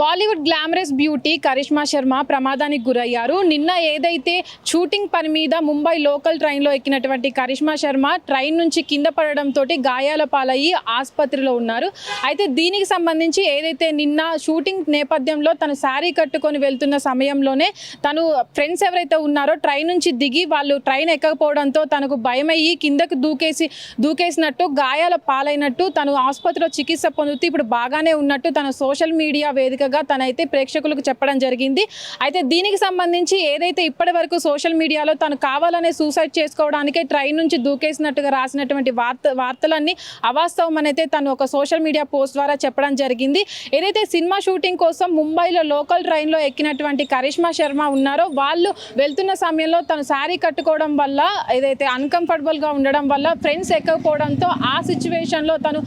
Bollywood glamorous beauty Karishma Sharma ప్రమాదానికి గురయ్యారు. నిన్న ఏదైతే షూటింగ్ పని మీద ముంబై లోకల్ ట్రైన్లో ఎక్కినటువంటి కరిష్మా శర్మ ట్రైన్ నుంచి కింద పడడంతో గాయాల పాలయ్యి ఆసుపత్రిలో ఉన్నారు. అయితే దీనికి సంబంధించి ఏదైతే నిన్న షూటింగ్ నేపథ్యంలో తను శారీ కట్టుకొని వెళ్తున్న సమయంలోనే తను ఫ్రెండ్స్ ఎవరైతే ఉన్నారో ట్రైన్ నుంచి దిగి వాళ్ళు ట్రైన్ ఎక్కకపోవడంతో తనకు భయమయ్యి కిందకు దూకేసి దూకేసినట్టు గాయాల పాలైనట్టు తను ఆసుపత్రిలో చికిత్స పొందుతూ ఇప్పుడు బాగానే ఉన్నట్టు తన సోషల్ మీడియా వేదిక వేదికగా తనైతే ప్రేక్షకులకు చెప్పడం జరిగింది. అయితే దీనికి సంబంధించి ఏదైతే ఇప్పటి వరకు సోషల్ మీడియాలో తను కావాలనే సూసైడ్ చేసుకోవడానికే ట్రైన్ నుంచి దూకేసినట్టుగా రాసినటువంటి వార్త వార్తలన్నీ అవాస్తవం అయితే తను ఒక సోషల్ మీడియా పోస్ట్ ద్వారా చెప్పడం జరిగింది. ఏదైతే సినిమా షూటింగ్ కోసం ముంబైలో లోకల్ ట్రైన్లో ఎక్కినటువంటి కరిష్మా శర్మ ఉన్నారో వాళ్ళు వెళ్తున్న సమయంలో తను శారీ కట్టుకోవడం వల్ల ఏదైతే అన్కంఫర్టబుల్గా ఉండడం వల్ల ఫ్రెండ్స్ ఎక్కకపోవడంతో ఆ సిచ్యువేషన్లో తను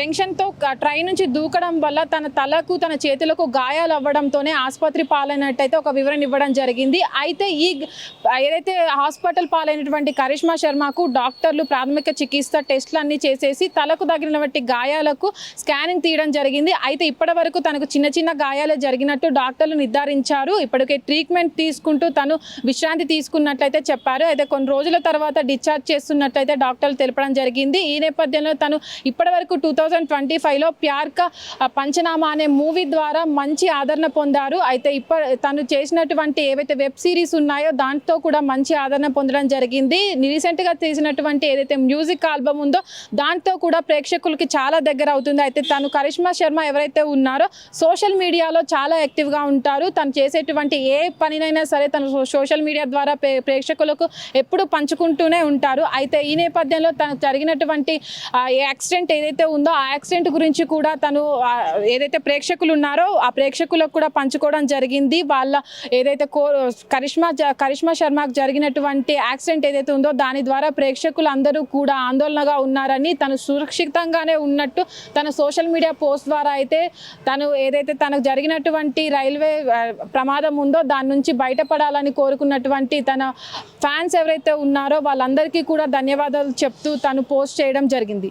టెన్షన్తో ట్రైన్ నుంచి దూకడం వల్ల తన తలకు తన చేతులకు గాయాలు అవ్వడంతోనే ఆసుపత్రి పాలైనట్టయితే ఒక వివరణ ఇవ్వడం జరిగింది. అయితే ఈ ఏదైతే హాస్పిటల్ పాలైనటువంటి కరిష్మా శర్మకు డాక్టర్లు ప్రాథమిక చికిత్స టెస్టులు అన్ని చేసేసి తలకు తగిలినటువంటి గాయాలకు స్కానింగ్ తీయడం జరిగింది. అయితే ఇప్పటి వరకు తనకు చిన్న చిన్న గాయాలే జరిగినట్టు డాక్టర్లు నిర్ధారించారు. ఇప్పటికే ట్రీట్మెంట్ తీసుకుంటూ తను విశ్రాంతి తీసుకున్నట్లయితే చెప్పారు. అయితే కొన్ని రోజుల తర్వాత డిశ్చార్జ్ చేస్తున్నట్లయితే డాక్టర్లు తెలపడం జరిగింది. ఈ నేపథ్యంలో తను ఇప్పటి వరకు టూ థౌజండ్ ట్వంటీ ఫైవ్లో ప్యార్క పంచనామా అనే మూవీ ద్వారా మంచి ఆదరణ పొందారు. అయితే ఇప్ప తను చేసినటువంటి ఏవైతే వెబ్ సిరీస్ ఉన్నాయో దాంతో కూడా మంచి ఆదరణ పొందడం జరిగింది. రీసెంట్గా తీసినటువంటి ఏదైతే మ్యూజిక్ ఆల్బమ్ ఉందో దాంతో కూడా ప్రేక్షకులకి చాలా దగ్గర అవుతుంది. అయితే తను కరిష్మా శర్మ ఎవరైతే ఉన్నారో సోషల్ మీడియాలో చాలా యాక్టివ్గా ఉంటారు. తను చేసేటువంటి ఏ పనినైనా సరే తను సోషల్ మీడియా ద్వారా ప్రేక్షకులకు ఎప్పుడు పంచుకుంటూనే ఉంటారు. అయితే ఈ నేపథ్యంలో తను జరిగినటువంటి యాక్సిడెంట్ ఏదైతే ఉందో ఆ యాక్సిడెంట్ గురించి కూడా తను ఏదైతే ప్రేక్షకులు ఉన్నారో ఆ ప్రేక్షకులకు కూడా పంచుకోవడం జరిగింది. వాళ్ళ ఏదైతే కో కరిష్మా జ- కరిష్మా శర్మకు జరిగినటువంటి యాక్సిడెంట్ ఏదైతే ఉందో దాని ద్వారా ప్రేక్షకులు అందరూ కూడా ఆందోళనగా ఉన్నారని తను సురక్షితంగానే ఉన్నట్టు తన సోషల్ మీడియా పోస్ట్ ద్వారా అయితే తను ఏదైతే తనకు జరిగినటువంటి రైల్వే ప్రమాదం ఉందో దాని నుంచి బయటపడాలని కోరుకున్నటువంటి తన ఫ్యాన్స్ ఎవరైతే ఉన్నారో వాళ్ళందరికీ కూడా ధన్యవాదాలు చెప్తూ తను పోస్ట్ చేయడం జరిగింది.